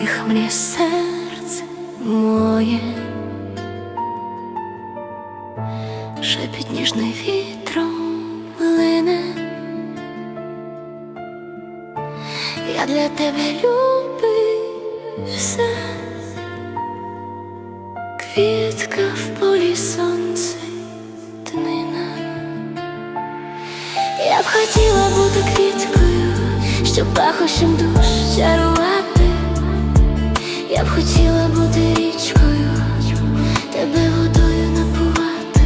тихо мріє серце моє, шепіт ніжний вітром лине. Я для тебе любий все, квітка в полі сонце днина. Я б хотіла бути квіткою, щоб пахощем душ чарувати. Хотіла бути річкою, тебе водою напувати.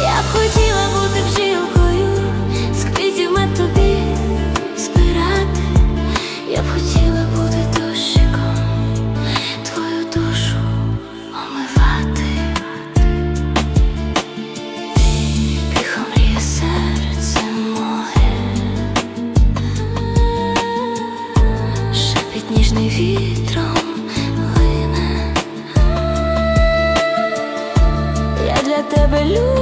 Я б хотіла бути бджілкою, з квітів ми тобі збирати. Я б хотіла вітром лине. Я для тебе любий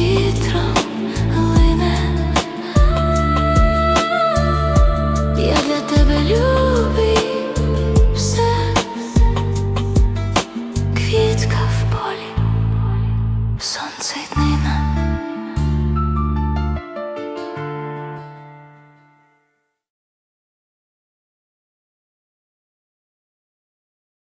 вітром. Я для тебе люблю